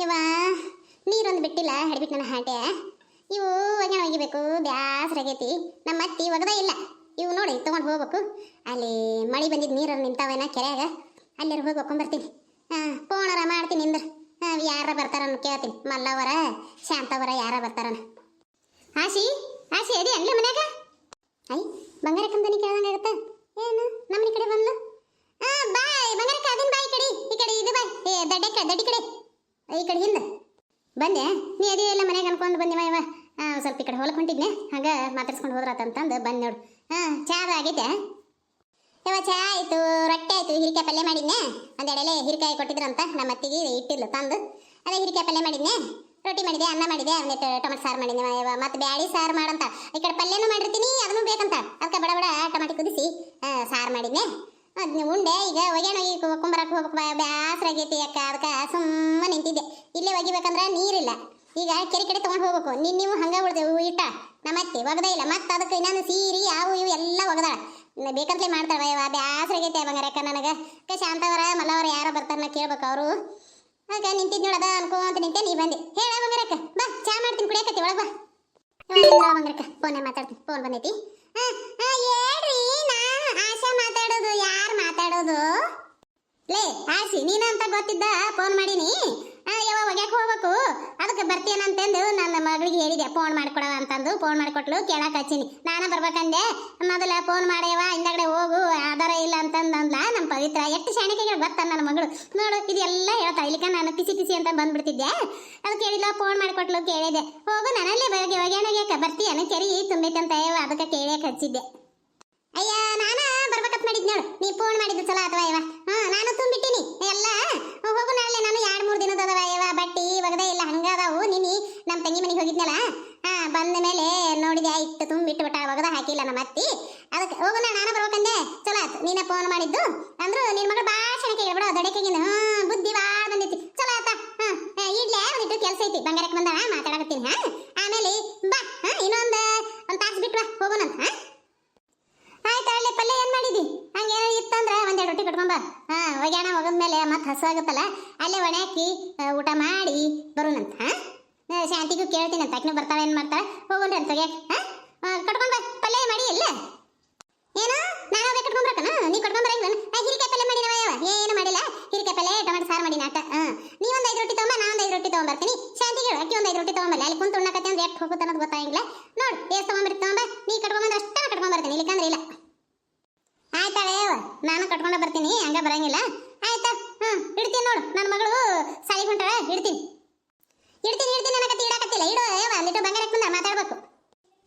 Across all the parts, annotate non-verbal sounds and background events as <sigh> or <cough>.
ಯವ್ವ, ನೀರೊಂದು ಬಿಟ್ಟಿಲ್ಲ ಹಿಡಿಬಿಟ್ಟು ನನ್ನ ಹಾಟೆ ಇವು ಒಗ್ಯಾಣ ಒಗಿಬೇಕು ಬ್ಯಾಸರಾಗೈತಿ ನಮ್ಮ ಅತ್ತಿ ಒಗದ ಇಲ್ಲ. ಇವು ನೋಡಿ, ತೊಗೊಂಡು ಹೋಗ್ಬೇಕು. ಅಲ್ಲಿ ಮಳೆ ಬಂದಿದ್ದು ನೀರು ನಿಂತಾವೇನ ಕೆರೆಯಾಗ? ಅಲ್ಲಿರು ಹೋಗಿ ಒಕ್ಕೊಂಬರ್ತೀನಿ ಹಾಂ ಫೋನರ ಮಾಡ್ತೀನಿ ಇಂದ್ರ ಹಾಂ, ಯಾರ ಬರ್ತಾರನ್ನು ಕೇಳ್ತೀನಿ. ಮಲ್ಲವರ ಶಾಂತವರ ಯಾರ ಬರ್ತಾರನ ಆಶಿ ಆಶಿ ಅದೇ ಅಂಗ್ಲಿ ಮನ್ಯಾಗ? ಐ ಬಂಗಾರ ಕಂಪನಿ ಕೇಳ್ದಂಗಾಗತ್ತ ಏನು? ನಮ್ಮನೆ ಕಡೆ ಬಂದು ಹಾಂ, ಬಾಯ್, ಬಂಗಾರಕ್ಕ ಅದನ್ನ ಬಾಯ್ ಕಡೆ, ಈ ಕಡೆ, ಇದು ಬಾಯ್. ಏ ದಡ್ಡೆ ಕಡೆ ದಡ್ಡಿ ಕಡೆ. ಈ ಕಡೆ ಹಿಂದೆ. ಬಂದೆ. ನೀ ಅದೇ ಎಲ್ಲ ಮನೆಗೆ ಅನ್ಕೊಂಡು ಬಂದೆ ಇವ ಸ್ವಲ್ಪ ಈ ಕಡೆ ಹೊಲಕ್ಕೆ ಹೊಂಟಿದ್ನೆ. ಹಂಗೆ ಮಾತಾಡ್ಸ್ಕೊಂಡು ಹೋದ್ರಾತಂತಂದು ಬಂದು ನೋಡು. ಹಾಂ ಚಾ ಆಗೈತೆ ಇವ ಚಾ ಆಯಿತು, ರೊಟ್ಟಿ ಆಯ್ತು, ಹಿರಿಕಾಯಿ ಪಲ್ಯ ಮಾಡಿದ್ನೆ. ಒಂದೆಡೆಲೆ ಹಿರಿಕಾಯಿ ಕೊಟ್ಟಿದ್ರಂತ, ನಮ್ಮ ಅತ್ತಿಗೆ ಇಟ್ಟಿಲ್ಲ ತಂದು. ಅದೇ ಹಿರಿಕಾಯಿ ಪಲ್ಯ ಮಾಡಿದ್ನೆ. ರೊಟ್ಟಿ ಮಾಡಿದೆ, ಅನ್ನ ಮಾಡಿದೆ ಅವನಿಟ್ಟು ಟೊಮೆಟೊ ಸಾರು ಮಾಡಿದ್ನೆ ಇವ ಮತ್ತೆ ಬ್ಯಾಳಿ ಸಾರು ಮಾಡಂತ. ಈ ಕಡೆ ಪಲ್ಯನೂ ಮಾಡಿರ್ತೀನಿ, ಅದನ್ನು ಬೇಕಂತ. ಅದಕ್ಕೆ ಬಡ ಬಡ ಟೊಮೆಟೊ ಕುದಿಸಿ ಸಾರು ಮಾಡಿದ್ನೆ. ಅದ್ನ ಉಂಡೆ ಈಗ ಒಗ್ಯಾಣ ಹೋಗಿ ಕುಂಬರಕ್ಕೆ ಹೋಗ್ಬೇಕು ಬ್ಯಾಸರ ಆಗೈತಿ ಅಕ್ಕ ಅದಕ್ಕೆ ಸುಮ್ಮನೆ ನಿಂತಿದ್ದೆ. ಇಲ್ಲೇ ಒಗಿಬೇಕಂದ್ರೆ ನೀರಿಲ್ಲ. ಈಗ ಕೆರೆ ಕೆರೆ ತೊಗೊಂಡು ಹೋಗ್ಬೇಕು. ನಿನ್ನ ನೀವು ಹಂಗೆ ಉಳ್ದೆ ಇಟ್ಟ. ನಮ್ಮ ಅತ್ತೆ ಒಗದೇ ಇಲ್ಲ. ಮತ್ತೆ ಅದಕ್ಕೆ ಇನ್ನೊಂದು ಸೀರಿ ಅವು ಇವು ಎಲ್ಲ ಒಗದಾಳ. ಬೇಕಂತಲೇ ಮಾಡ್ತಾಳೆ. ಯವ್ವ ಬ್ಯಾಸರ ಆಗೈತೆ ಬಂಗಾರಕ್ಕ ನನಗೆ. ಅಕ್ಕ ಶಾಂತವರ ಮಲ್ಲವರ ಯಾರೋ ಬರ್ತಾರನ್ನ ಕೇಳ್ಬೇಕು ಅವರು. ಅದಕ್ಕೆ ನಿಂತಿದ್ ನೋಡದ ಅಂತ ನಿಂತೆ ನೀ ಬಂದೆ. ಹೇಳ ಬಂಗಾರಕ್ಕ ಬಾ ಚಾ ಮಾಡ್ತೀನಿ ಕುಡಿಯಕತ್ತಿ ಒಳಗೆ ಬಾ. ಬಂಗಾರಕ್ಕ ಫೋನೇ ಮಾತಾಡ್ತೀನಿ. ಫೋನ್ ಬಂದೈತಿ. ಆ, ಮಾತಾಡೋದು ಲೇ ಆಸಿ ನೀನಂತ ಗೊತ್ತಿದ್ದ? ಫೋನ್ ಮಾಡೀನಿ. ಆ, ಯವ್ವ ಒಗ್ಯಾಕ ಹೋಗ್ಬೇಕು? ಅದಕ್ಕೆ ಬರ್ತೀಯನಂತಂದು ನನ್ನ ಮಗಳಿಗೆ ಹೇಳಿದೆ. ಫೋನ್ ಮಾಡ್ಕೊಡವ ಅಂತಂದು ಫೋನ್ ಮಾಡಿಕೊಟ್ಲು ಕೇಳಕ್ ಹಚ್ಚೀನಿ. ನಾನು ಬರ್ಬೇಕಂದೆ. ಮೊದಲ ಫೋನ್ ಮಾಡ್ಯವ ಹಿಂದಗಡೆ ಹೋಗು ಆಧಾರ ಇಲ್ಲ ಅಂತಂದು ಅಂದ್ಲ ನಮ್ಮ ಪವಿತ್ರ. ಎಷ್ಟು ಶಾಣಿಕೆಗೆ ಗೊತ್ತ ನನ್ನ ಮಗಳು? ನೋಡು ಇದೆಲ್ಲ ಹೇಳ್ತಾ ಇಲ್ಲಿಕ ನಾನು ಪಿಸಿ ಪಿಸಿ ಅಂತ ಬಂದ್ಬಿಡ್ತಿದ್ದೆ. ಅದಕ್ಕೆ ಹೇಳಿಲ್ಲ ಫೋನ್ ಮಾಡಿಕೊಟ್ಲು ಕೇಳಿದೆ. ಹೋಗು ನನ್ನಲ್ಲಿ ಬಗ್ಗೆ ಒಗ್ಯಾನಗ್ಯಾಕ ಬರ್ತೀಯನ? ಕೆರಿ ತುಂಬೈತೆ ಅಂತ ಯವ್ವ ಅದಕ್ಕೆ ಕೇಳಕ್ಕೆ ಹಚ್ಚಿದ್ದೆ. ಅಯ್ಯ ನೋಡು ನೀ ಫೋನ್ ಮಾಡಿದ್ದು ಚಲೋ ಅಥವಾ ಇವ? ಹಾ ನಾನು ತುಂಬಿಟ್ಟಿನಿ. ಎಲ್ಲ ಹೋಗು ನಾಳೆ, ನಾನು ಎರಡ್ ಮೂರ್ ದಿನದ ಅದಾವ ಇವ, ಬಟ್ಟಿ ಒಗದೇ ಇಲ್ಲ ಹಂಗದಾವು ನೀನಿ ನಮ್ಮ ತಂಗಿ ಮನೆಗೆ ಹೋಗಿದ್ನಲ್ಲ? ಹಾ, ಬಂದ ಮೇಲೆ ನೋಡಿದೆ ಇಟ್ಟು ತುಂಬಿಟ್ಟು ಬಿಟ್ಟ, ಒಗದ ಹಾಕಿಲ್ಲ ನಮ್ಮ ಅತ್ತಿ. ಅದಕ್ಕೆ, ಹೋಗು ನಾನು ಬರ್ಬೇಕಂದೆ. ಚಲೋ ಆಯ್ತು, ನೀನ ಫೋನ್ ಮಾಡಿದ್ದು. ಅಂದ್ರು ನಿನ್ನ ಮಗಳು ಬಾ ಹೇಳ್ಬಿಡ ದೊಡ್ಡಕ್ಕಿಂದ ಹಾ ಬುದ್ಧಿ ಭಾಳ ಬಂದೈತಿ. ಚಲೋ ಆಯ್ತಾ ಹಾ ಇಡ್ಲೇ ಒಂದಿಟ್ಟು ಕೆಲಸ ಐತಿ, ಬಂಗಾರಕ್ಕೆ ಬಂದ ಮಾತಾಡಕತ್ತೀನಿ, ಹಾ. ಆಮೇಲೆ ಬಾ ಹಾ ಇನ್ನೊಂದು, ಒಂದು ತಾಸು ಬಿಟ್ಟು ಹೋಗೋಣಂತ ಹಾ ಆಯ್ತು ಅಲ್ಲೇ ಪಲ್ಯ ಏನ್ ಮಾಡಿದಿ ಹಂಗೇನೋ ಇತ್ತಂದ್ರ ಒಂದೆರಡು ರೊಟ್ಟಿ ಕಟ್ಕೊಂಬ. ಹಾ ಒಗ್ಯಾಣ ಹೋಗದ್ಮೇಲೆ ಮತ್ತೆ ಹಸು ಆಗುತ್ತಲ್ಲ, ಅಲ್ಲೇ ಒಣ ಹಾಕಿ ಊಟ ಮಾಡಿ ಬರೋಣಂತ, ಹಾ? ಶಾಂತಿಗೂ ಕೇಳ್ತೀನಿ ಅಂತ. ಆಕಿನೂ ಬರ್ತಾಳೆ, ಏನ್ ಮಾಡ್ತಾಳೆ? ಹೋಗೋಣ್ರಿ ಅಂತ ಹಾ? ಕಟ್ಕೊಂಡ್ ಬಾ. ಪಲ್ಯ ಮಾಡಿ ಇಲ್ಲ ಏನು? ನಾನು ಹೋಗಿ ಕಟ್ಕೊಂಬರಕನ ನೀ ಕಟ್ಕೊಂಬರಂಗಿಲ್ಲ ನಾ ಹಿರಿಕಾಯಿ ಪಲ್ಯ ಮಾಡಿನವ ಯಾವ ಏನು ಮಾಡಿಲ್ಲ? ಹಿರಿಕಾಯಿ ಪಲ್ಯ, ಟೊಮೆಟೊ ಸಾರು ಮಾಡಿ ನಾಟ. ಹಾ ನೀ ಒಂದ್ ಐದು ರೊಟ್ಟಿ ತಗೊಂಬ, ನಾ ಒಂದ್ ಐದು ರೊಟ್ಟಿ ತಗೊಂಬರ್ತೀನಿ. ಶಾಂತಿ ಹೇಳು ಅಕ್ಕಿ ಒಂದ್ ಐದು ರೊಟ್ಟಿ ತಗೊಂಬಲ್ಲ ಅಲ್ಲಿ ಕುಂತು ಉಣ್ಣಕತ್ತೆ ಅಂದ್ರೆ ಎಷ್ಟು ಹೋಗುತ್ತೆ ಅನ್ನೋದು ಗೊತ್ತಾಗಿಲ್ಲ. ನೋಡು, ಎಷ್ಟು ತಗೊಂಬರ್ತಿ ತಗೊಂಬ ನೀ ಕಟ್ಕೊಂಬಂದ್ರೆ ಅಷ್ಟೇ ಕಟ್ಕೊಂಬರ್ತೀನಿ ಇಲ್ಲಿಕಂದ್ರೆ ಇಲ್ಲ ಆಯ್ತಾಳೆ ಯವ್ವ ನಾನು ಕಟ್ಕೊಂಡ ಬರ್ತೀನಿ, ಹಂಗ ಬರಂಗಿಲ್ಲ. ಆಯ್ತಾ? ಹ್ಮ್, ಇಡ್ತೀನಿ ನೋಡು. ನನ್ನ ಮಗಳು ಸಾಲಿ ಹೊಂಟಾಳ ಇಡ್ತೀನಿ. ಇಡ್ತೀನಿ ಇಡ್ತೀನಿ ಅನ್ನಕತ್ತಿ ಇಡಕತ್ತಿಲ್ಲ. ಇಡು, ಯವ್ವ ಅಲ್ಲಿಟ್ಟು ಬಂಗಾರಕ್ಕೆ ಮುಂದೆ ಮಾತಾಡ್ಬೇಕು.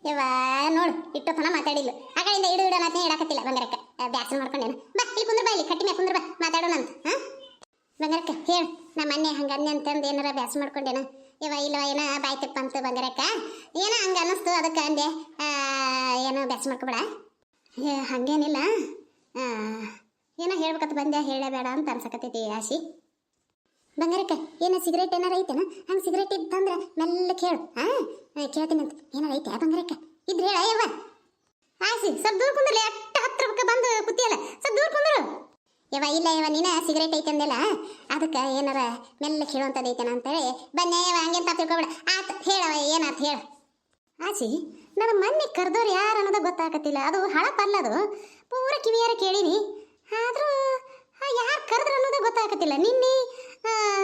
ಯವ್ವ, ನೋಡು, ಇಟ್ಟು ತನ ಮಾತಾಡಿಲ್ಲ ಆ ಕಡೆಯಿಂದ ಇಡು ಇಡು ಅನ್ನತ್ತೆ ಇಡಕತ್ತಿಲ್ಲ ಬಂಗಾರಕ್ಕ. ಬ್ಯಾಸನ್ ಮಾಡ್ಕೊಂಡೇನು ಬಾ, ಇಲ್ಲಿ ಕುಂದ್ರ ಬಾ, ಇಲ್ಲಿ ಕಟ್ಟಿ ಕುಂದ್ರ ಬಾ. ಮಾತಾಡೋಣ ಅಂತ ಹಾ? ಬಂಗಾರಕ್ಕ, ಹೇಳು. ನಮ್ಮ ಮೊನ್ನೆ ಹಂಗನ್ನೆ ಅಂತಂದು ಏನಾರ ಬ್ಯಾಸ ಮಾಡ್ಕೊಂಡೇನ ಇವ ಇಲ್ವ, ಏನ ಬಾಯ್ ತಿಪ್ಪ ಅಂತ ಬಂಗಾರಕ್ಕ. ಏನೋ ಹಂಗ ಅನ್ನಿಸ್ತು ಅದಕ್ಕೆ ಅಂದೆ. ಏನೋ ಬ್ಯಾಸ ಮಾಡ್ಕೊಬೇಡ. ಹಂಗೇನಿಲ್ಲ. ಹೇಳ್ಬೇಕಂತ ಬಂದೆ, ಹೇಳಬೇಡ ಅಂತ ಅನ್ಸಕತ್ತೈತಿ ಆಶಿ ಬಂಗಾರಕ್ಕ, ಏನ ಸಿಗರೇಟ್ ಏನಾರ ಐತೆನ? ಹಂಗೆ ಸಿಗರೇಟ್ ಇತ್ತಂದ್ರೆ ಮೆಲ್ಲ ಕೇಳು. ಹಾ ಕೇಳ್ತೀನಿ ಅಂತ. ಏನಾರ ಐತೆ ಬಂಗಾರಕ್ಕ? ಇದ್ರೆ ಹೇಳ ಅಯ್ಯವ್ವ ಆಸಿ ಸ್ವಲ್ಪ ದೂರ ಕುಂದ್ರಲಿ, ಅಟ್ಟ ಹತ್ರಕ್ಕೆ ಬಂದು ಕುತ್ತಿಯಲ್ಲ ಸ್ವಲ್ಪ ದೂರ ಕುಂದ್ರು. ಯವ ಇಲ್ಲ ಯವ ನೀನ ಸಿಗರೇಟ್ ಐತೆ ಅಂದೆಲ್ಲ? ಅದಕ್ಕೆ ಏನಾರ ಮೆಲ್ಲ ಕೇಳುವಂಥದ್ದು ಐತೆನ ಅಂತೇಳಿ ಬನ್ನಿ, ಯವ್ವ ಹಂಗೆ ಅಂತ ತಿಳ್ಕೊಬೇಡ. ಆತ ಹೇಳವ ಏನಾತ ಹೇಳ. ಆಚಿ ನನ್ನ ಮನ್ನೆ ಕರೆದವ್ರು ಯಾರು ಅನ್ನೋದು ಗೊತ್ತಾಗತ್ತಿಲ್ಲ ಅದು ಹಳಪಲ್ಲ ಅದು. ಪೂರ ಕಿವಿಯಾರ ಕೇಳೀನಿ. ಆದ್ರೂ ಯಾರು ಕರೆದ್ರು ಅನ್ನೋದೇ ಗೊತ್ತಾಗತ್ತಿಲ್ಲ. ನಿನ್ನೆ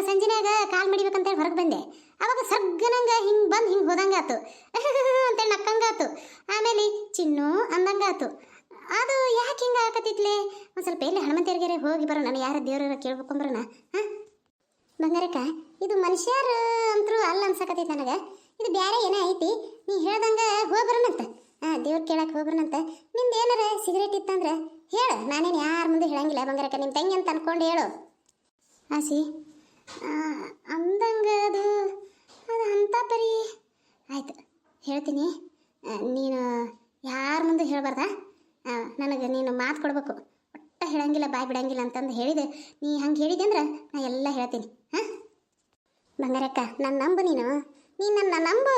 ಸಂಜೆನಾಗ ಕಾಲ್ ಮಡಿಬೇಕಂತೇಳಿ ಹೊರಗೆ ಬಂದೆ. ಅವಾಗ ಸರ್ಗನಂಗ ಹಿಂಗೆ ಬಂದು ಹಿಂಗೆ ಹೋದಂಗಾತು. <laughs> ಅಂತೇಳಿ ನಕ್ಕಂಗಾತು. ಆಮೇಲೆ ಚಿನ್ನು ಅಂದಂಗಾತು. ಅದು ಯಾಕೆ ಹಿಂಗೆ ಆಗತ್ತಿತ್ಲೆ ಒಂದು ಸ್ವಲ್ಪ ಎಲ್ಲಿ ಹನುಮಂತೇರಿಗೆರೆ ಹೋಗಿ ಬರೋಣ. ಯಾರ ದೇವ್ರ ಕೇಳ್ಬೇಕೊಂಬರೋಣ ಹಾಂ? ಬಂಗಾರಕ್ಕ, ಇದು ಮನುಷ್ಯರು ಅಂತರೂ ಅಲ್ಲ ಅನ್ಸಕತ್ತೈತೆ ನನಗೆ. ಇದು ಬ್ಯಾರೆ ಏನೇ ಐತಿ. ನೀ ಹೇಳ್ದಂಗ ಹೋಗ್ಬರೋಣಂತ ಆ, ದೇವ್ರ ಕೇಳಕ್ಕೆ ಹೋಗ್ರನಂತ ನಿಂದ ಏನಾರ ಸಿಗರೇಟ್ ಇತ್ತಂದ್ರೆ ಹೇಳು. ನಾನೇನು ಯಾರ ಮುಂದೆ ಹೇಳಂಗಿಲ್ಲ. ಬಂಗಾರಕ್ಕ ನಿಮ್ಮ ತಂಗಿ ಅಂತ ಅನ್ಕೊಂಡು ಹೇಳು. ಆಸಿ ಅಂದಂಗ ಅದು ಅದು ಅಂತ ಪರಿ. ಆಯ್ತು, ಹೇಳ್ತೀನಿ. ನೀನು ಯಾರ ಮುಂದೆ ಹೇಳಬಾರ್ದ? ನನಗೆ ನೀನು ಮಾತು ಕೊಡ್ಬೇಕು. ಒಟ್ಟ ಹೇಳಂಗಿಲ್ಲ, ಬಾಯ್ ಬಿಡಂಗಿಲ್ಲ ಅಂತಂದು ಹೇಳಿದೆ. ನೀ ಹಂಗೆ ಹೇಳಿದೆ ಅಂದ್ರೆ ನಾ ಎಲ್ಲ ಹೇಳ್ತೀನಿ. ಹಾಂ? ಬಂಗಾರಕ್ಕ ನನ್ನ ನಂಬು ನೀನು. ನೀನು ನನ್ನ ನಂಬು.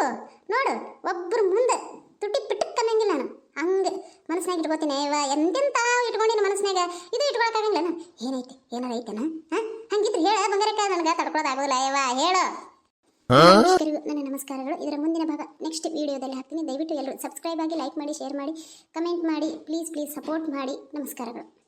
ನೋಡು ಒಬ್ಬರು ಮುಂದೆ ತುಟಿ ಪಿಟಕ್ ಅನ್ನಂಗಿಲ್ಲ ನಾನು. ಹಂಗೆ ಮನಸ್ಸಿನಾಗ ಇಟ್ಕೋತೀನಿ ಇವ ಎಂತೆಂತ ಇಟ್ಕೊಂಡಿನ ಮನಸ್ಸಿನಾಗ ಇದು ಇಟ್ಕೊಳಕ್ಕಾಗಂಗಿಲ್ಲ ನಾನು. ಏನೈತಿ? ಏನಾರ ಐತೆನ? ಹಂಗಿದ್ರೆ ಹೇಳ, ಬಂಗಾರಕ್ಕ ನನಗೆ ತಡ್ಕೊಳ್ಳೋದಾಗೋದಿಲ್ಲ ಯವ್ವ ಹೇಳು. ನನ್ನ ನಮಸ್ಕಾರಗಳು. ಇದರ ಮುಂದಿನ ಭಾಗ ನೆಕ್ಸ್ಟ್ ವಿಡಿಯೋದಲ್ಲಿ ಹಾಕ್ತೀನಿ. ದಯವಿಟ್ಟು ಎಲ್ಲರೂ ಸಬ್ಸ್ಕ್ರೈಬ್ ಆಗಿ ಲೈಕ್ ಮಾಡಿ ಶೇರ್ ಮಾಡಿ ಕಮೆಂಟ್ ಮಾಡಿ ಪ್ಲೀಸ್ ಪ್ಲೀಸ್ ಸಪೋರ್ಟ್ ಮಾಡಿ. ನಮಸ್ಕಾರಗಳು.